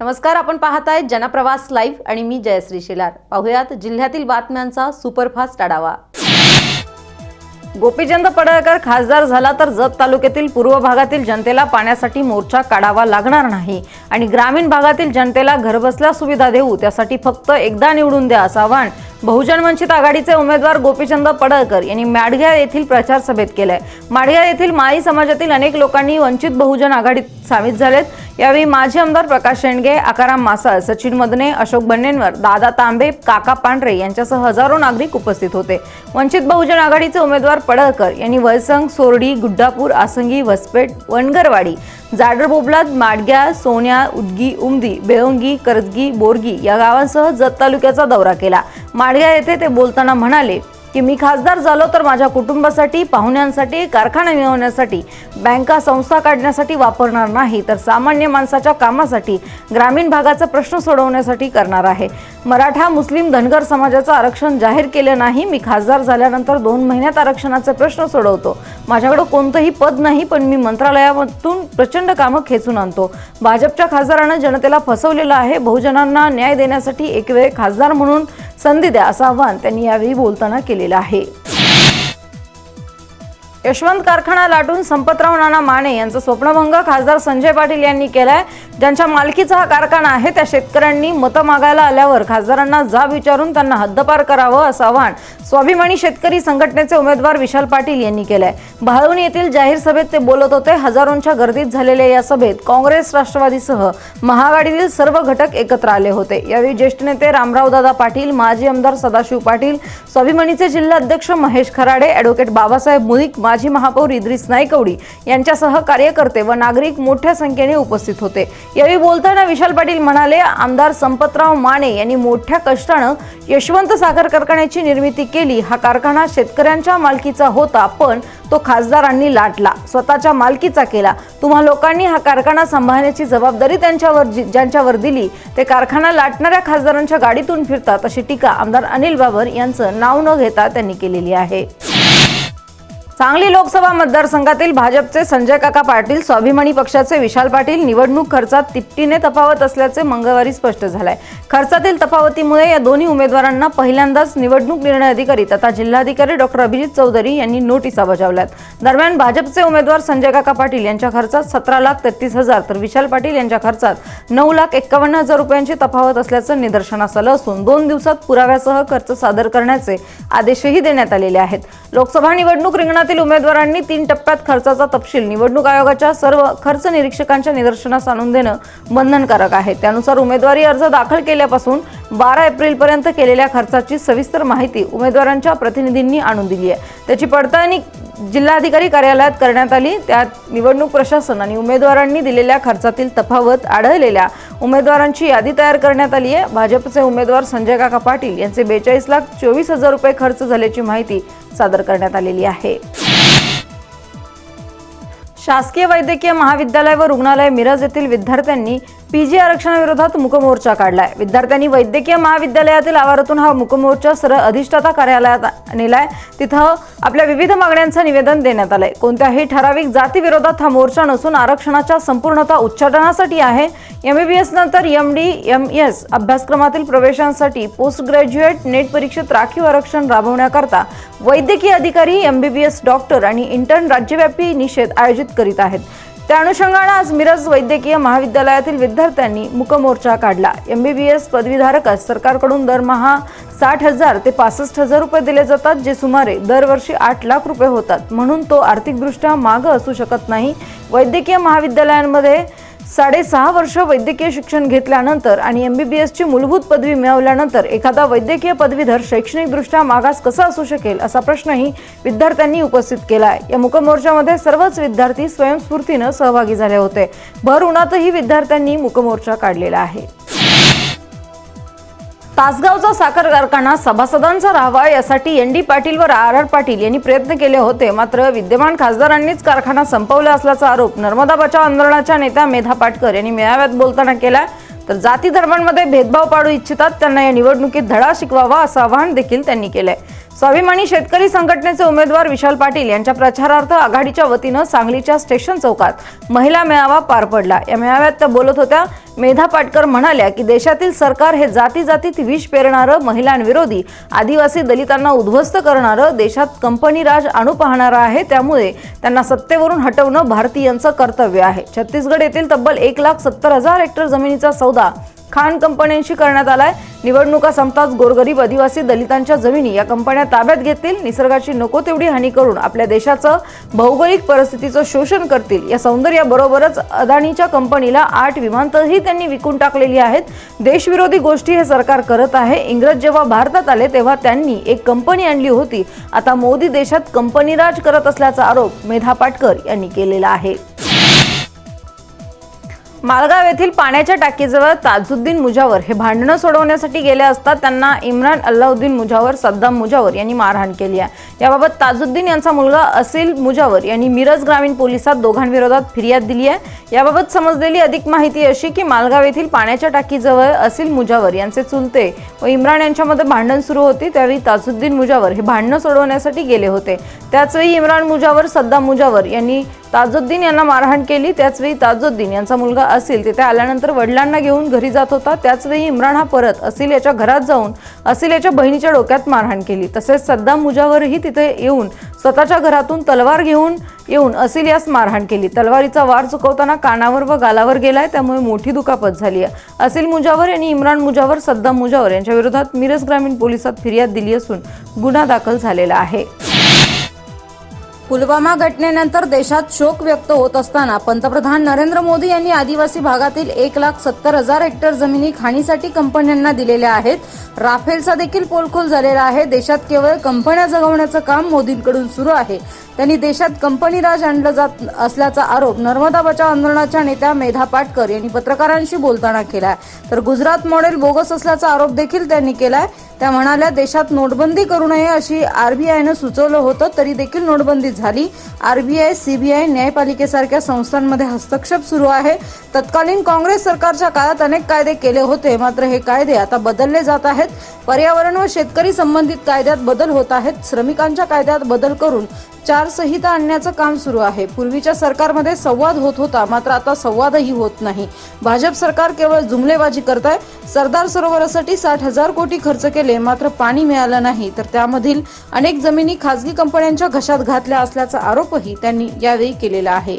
नमस्कार आपण पाहताय जनप्रवास लाईव्ह आणि मी जयश्री शेलार. पाहुयात जिल्ह्यातील बातम्यांचा सुपरफास्ट आढावा. गोपीचंद पडळकर खासदार झाला तर जत तालुक्यातील पूर्व भागातील जनतेला पाण्यासाठी मोर्चा काढावा लागणार नाही आणि ग्रामीण भागातील जनतेला घरबसल्या सुविधा देऊ त्यासाठी फक्त एकदा निवडून द्या असं आवाहन बहुजन वंचित आघाडीचे उमेदवार गोपीचंद पडळकर यांनी माडघ्या येथील प्रचार सभेत केलाय. माडघ्या येथील माळी समाजातील अनेक लोकांनी वंचित बहुजन आघाडीत सामील झालेत. यावेळी माजी आमदार प्रकाश शेंडगे आकाराम मासाळ सचिन मदने अशोक बन्नेंवर दादा तांबे काका पांढरे यांच्यासह हजारो नागरिक उपस्थित होते. वंचित बहुजन आघाडीचे उमेदवार पडळकर यांनी वळसंग सोरडी गुड्डापूर आसंगी वसपेट वनगरवाडी जाडर बोबलात माडग्या सोन्या उदगी उमदी बेळंगी करजगी बोरगी या गावांसह जत तालुक्याचा दौरा केला. माडग्या येथे ते बोलताना म्हणाले की मी खासदार झालो तर माझ्या कुटुंबासाठी पाहुण्यांसाठी कारखाना मिळवण्यासाठी बँका संस्था काढण्यासाठी वापरणार नाही तर सामान्य माणसाच्या कामासाठी ग्रामीण भागाचा प्रश्न सोडवण्यासाठी करणार आहे. मराठा मुस्लिम धनगर समाजाचं आरक्षण जाहीर केलं नाही. मी खासदार झाल्यानंतर दोन महिन्यात आरक्षणाचा प्रश्न सोडवतो. माझ्याकडे कोणतंही पद नाही पण मी मंत्रालयातून प्रचंड कामं खेचून आणतो. भाजपच्या खासदारानं जनतेला फसवलेलं आहे. बहुजनांना न्याय देण्यासाठी एक वेळ खासदार म्हणून संधी द्या असं आवाहन त्यांनी यावेळी बोलताना केलेलं आहे. यशवंत कारखाना लाटून संपतराव नाना माने यांचा स्वप्नभंग खासदार संजय पाटील यांनी केलाय. ज्यांच्या मालकीचा हा कारखाना आहे त्या शेतकऱ्यांनी मतं मागायला आल्यावर खासदारांना जाब विचारून त्यांना हद्दपार करावं असं आवाहन स्वाभिमानी शेतकरी संघटनेचे उमेदवार विशाल पाटील यांनी केलंय. भाळवणी येथील जाहीर सभेत ते बोलत होते हजारोंच्या गर्दीत झालेल्या या सभेत काँग्रेस राष्ट्रवादीसह महाआघाडीतील सर्व घटक एकत्र आले होते. यावेळी ज्येष्ठ नेते रामरावदादा पाटील माजी आमदार सदाशिव पाटील स्वाभिमानीचे जिल्हाध्यक्ष महेश खराडे ॲडव्होकेट बाबासाहेब मुळीक माजी महापौर इद्रिस नायकवडी यांच्यासह कार्यकर्ते व नागरिक मोठ्या संख्येने उपस्थित होते. यावेळी बोलताना विशाल पाटील म्हणाले आमदार संपतराव माने यांनी मोठ्या कष्टानं यशवंत साखर कारखान्याची निर्मिती केली. हा कारखाना शेतकऱ्यांच्या मालकीचा होता पण तो खासदारांनी लाटला स्वतःच्या मालकीचा केला. तुम्हा लोकांनी हा कारखाना सांभाळण्याची जबाबदारी त्यांच्यावर जी- ज्यांच्यावर दिली ते कारखाना लाटणाऱ्या खासदारांच्या गाडीतून फिरतात अशी टीका आमदार अनिल बाबर यांचं नाव न घेता त्यांनी केलेली आहे. सांगली लोकसभा मतदारसंघातील भाजपचे संजय काका पाटील स्वाभिमानी पक्षाचे विशाल पाटील निवडणूक खर्चात तिपटीने तफावत असल्याचे मंगळवारी स्पष्ट झालंय. खर्चातील तफावतीमुळे या दोन्ही उमेदवारांना पहिल्यांदाच निवडणूक निर्णय अधिकारी तथा जिल्हाधिकारी डॉक्टर अभिजित चौधरी यांनी नोटिसा बजावल्यात. दरम्यान भाजपचे उमेदवार संजय काका पाटील यांच्या खर्चात सतरा लाख तेहतीस हजार तर विशाल पाटील यांच्या खर्चात नऊ लाख एक्कावन्न हजार रुपयांची तफावत असल्याचं निदर्शनास आलं असून दोन दिवसात पुराव्यासह खर्च सादर करण्याचे आदेशही देण्यात आलेले आहेत. लोकसभा निवडणूक रिंगणात रिंगणातील उमेदवारांनी तीन टप्प्यात खर्चाचा तपशील निवडणूक आयोगाच्या सर्व खर्च निरीक्षकांच्या निदर्शनास आणून देणं बंधनकारक आहे. त्यानुसार उमेदवारी अर्ज दाखल केल्यापासून बारा एप्रिलपर्यंत केलेल्या खर्चाची सविस्तर माहिती उमेदवारांच्या प्रतिनिधींनी आणून दिली आहे. त्याची पडताळणी जिल्हाधिकारी कार्यालयात करण्यात आली. त्यात निवडणूक प्रशासन आणि उमेदवारांनी दिलेल्या खर्चातील तफावत आढळलेल्या उमेदवारांची यादी तयार करण्यात आली आहे. भाजपचे उमेदवार संजय काका पाटील यांचे बेचाळीस लाख चोवीस हजार रुपये खर्च झाल्याची माहिती सादर करण्यात आलेली आहे. शासकीय वैद्यकीय महाविद्यालय व रुग्णालय मिरज येथील विद्यार्थ्यांनी पीजी आरक्षणाविरोधात मुकमोर्चा काढलाय. विद्यार्थ्यांनी वैद्यकीय महाविद्यालयातील आवारातून हा मुकमोर्चा सरळ अधिष्ठाता कार्यालयात नेलाय. तिथं आपल्या विविध मागण्यांचं निवेदन देण्यात आलंय. कोणत्याही ठराविक जातीविरोधात हा मोर्चा नसून आरक्षणाच्या संपूर्णता उच्चाटनासाठी आहे. एमबीबीएस नंतर एम डी एम एस अभ्यासक्रमातील प्रवेशांसाठी पोस्ट ग्रॅज्युएट नेट परीक्षेत राखीव आरक्षण राबवण्याकरता वैद्यकीय अधिकारी एमबीबीएस डॉक्टर आणि इंटर्न राज्यव्यापी निषेध आयोजित करीत आहेत. त्या अनुषंगानं आज मिरज वैद्यकीय महाविद्यालयातील विद्यार्थ्यांनी मुकमोर्चा काढला. एमबीबीएस पदवीधारकास सरकारकडून दरमहा साठ हजार ते पासष्ट हजार रुपये दिले जातात जे सुमारे दरवर्षी आठ लाख रुपये होतात. म्हणून तो आर्थिकदृष्ट्या मागं असू शकत नाही. वैद्यकीय महाविद्यालयांमध्ये साडेसहा वर्ष वैद्यकीय शिक्षण घेतल्यानंतर आणि एम बी बी एसची मूलभूत पदवी मिळवल्यानंतर एखादा वैद्यकीय पदवीधर शैक्षणिकदृष्ट्या मागास कसा असू शकेल असा प्रश्नही विद्यार्थ्यांनी उपस्थित केला आहे या मुकमोर्चामध्ये सर्वच विद्यार्थी स्वयंस्फूर्तीनं सहभागी झाले होते. भर उन्हातही विद्यार्थ्यांनी मुकमोर्चा काढलेला आहे. तासगावचा साखर कारखाना सभासदांचा राहावा यासाठी एन डी पाटील व आर आर पाटील यांनी प्रयत्न केले होते. मात्र विद्यमान खासदारांनीच कारखाना संपवला असल्याचा आरोप नर्मदा बचाव आंदोलनाच्या नेत्या मेधा पाटकर यांनी मेळाव्यात बोलताना केला. तर जाती धर्मांमध्ये भेदभाव पाडू इच्छितात त्यांना या निवडणुकीत धडा शिकवावा असं आवाहन देखील त्यांनी केलंय. स्वाभिमानी शेतकरी संघटनेचे उमेदवार विशाल पाटील यांच्या प्रचारार्थ आघाडीच्या वतीनं सांगलीच्या स्टेशन चौकात महिला मेळावा पार पडला. या मेळाव्यात त्या बोलत होत्या मेधा पाटकर म्हणाल्या की देशातील सरकार हे जाती जातीत विष पेरणारं महिलांविरोधी आदिवासी दलितांना उद्ध्वस्त करणारं देशात कंपनी राज आणू पाहणारं आहे त्यामुळे त्यांना सत्तेवरून हटवणं भारतीयांचं कर्तव्य आहे. छत्तीसगड येथील तब्बल एक लाख सत्तर हजार हेक्टर जमिनीचा सौदा खान कंपन्यांशी करण्यात आलाय. निवडणुका संपताच गोरगरीब आदिवासी दलितांच्या जमिनी या कंपन्या ताब्यात घेतील. निसर्गाची नको तेवढी हानी करून आपल्या देशाचं भौगोलिक परिस्थितीचं शोषण करतील. या सौंदर्याबरोबरच अदानीच्या कंपनीला आठ विमानतळही त्यांनी विकून टाकलेली आहेत. देशविरोधी गोष्टी हे सरकार करत आहे. इंग्रज जेव्हा भारतात आले तेव्हा त्यांनी एक कंपनी आणली होती. आता मोदी देशात कंपनी राज करत असल्याचा आरोप मेधा पाटकर यांनी केलेला आहे. मालगाव येथील पाण्याच्या टाकीजवळ ताजुद्दीन मुजावर हे भांडणं सोडवण्यासाठी गेले असता त्यांना इम्रान अल्लाउद्दीन मुजावर सद्दाम मुजावर यांनी मारहाण केली आहे. याबाबत ताजुद्दीन यांचा मुलगा असिल मुजावर यांनी मिरज ग्रामीण पोलिसात दोघांविरोधात फिर्याद दिली आहे. याबाबत समजलेली अधिक माहिती अशी की मालगाव येथील पाण्याच्या टाकीजवळ असिल मुजावर यांचे चुलते व इम्रान यांच्यामध्ये भांडण सुरू होती त्यावेळी ताजुद्दीन मुजावर हे भांडणं सोडवण्यासाठी गेले होते. त्याचवेळी इम्रान मुजावर सद्दाम मुजावर यांनी ताजुद्दीन यांना मारहाण केली. त्याचवेळी ताजुद्दीन यांचा मुलगा असेल तिथे आल्यानंतर वडिलांना घेऊन घरी जात होता. त्याचवेळी इम्रान हा परत असिल याच्या घरात जाऊन असिल याच्या बहिणीच्या डोक्यात मारहाण केली. तसेच सद्दाम मुजावरही तिथे येऊन स्वतःच्या घरातून तलवार घेऊन येऊन असिल यास मारहाण केली. तलवारीचा वार चुकवताना कानावर व गालावर गेलाय त्यामुळे मोठी दुखापत झाली आहे. असिल मुजावर यांनी इम्रान मुजावर सद्दाम मुजावर यांच्या विरोधात मिरज ग्रामीण पोलिसात फिर्याद दिली असून गुन्हा दाखल झालेला आहे. पुलवामा घटनेनंतर देशात शोक व्यक्त होत असताना पंतप्रधान नरेंद्र मोदी यांनी आदिवासी भागातील एक लाख सत्तर हजार हेक्टर जमिनी खाणीसाठी कंपन्यांना दिलेल्या आहेत. राफेलचा देखील पोलखोल झालेला आहे. देशात केवळ कंपन्या जगवण्याचं काम मोदींकडून सुरू आहे. त्यांनी देशात कंपनी राज आणलं जात असल्याचा आरोप नर्मदा बचाव आंदोलनाच्या नेत्या मेधा पाटकर यांनी पत्रकारांशी बोलताना केलाय. तर गुजरात मॉडेल बोगस असल्याचा आरोप देखील त्यांनी केलाय. त्या म्हणाल्या देशात नोटबंदी करू नये अशी आरबीआयनं सुचवलं होतं तरी देखील नोटबंदी झाली. आरबीआय सीबीआय न्यायपालिकेसारख्या संस्थांमध्ये हस्तक्षेप सुरू आहे. तत्कालीन काँग्रेस सरकारच्या काळात अनेक कायदे केले होते मात्र हे कायदे आता बदलले जात आहेत. पर्यावरण व शेतकरी संबंधित कायद्यात बदल होत आहेत. श्रमिकांच्या कायद्यात बदल करून चार संहिता आणण्याचं काम सुरू आहे. पूर्वीच्या सरकारमध्ये संवाद होत होता मात्र आता संवादही होत नाही. भाजप सरकार केवळ जुमलेबाजी करत आहे सरदार सरोवरासाठी साठ हजार कोटी खर्च केले मात्र पाणी मिळालं नाही. तर त्यामधील अनेक जमिनी खासगी कंपन्यांच्या घशात घातल्या असल्याचा आरोपही त्यांनी यावेळी केलेला आहे.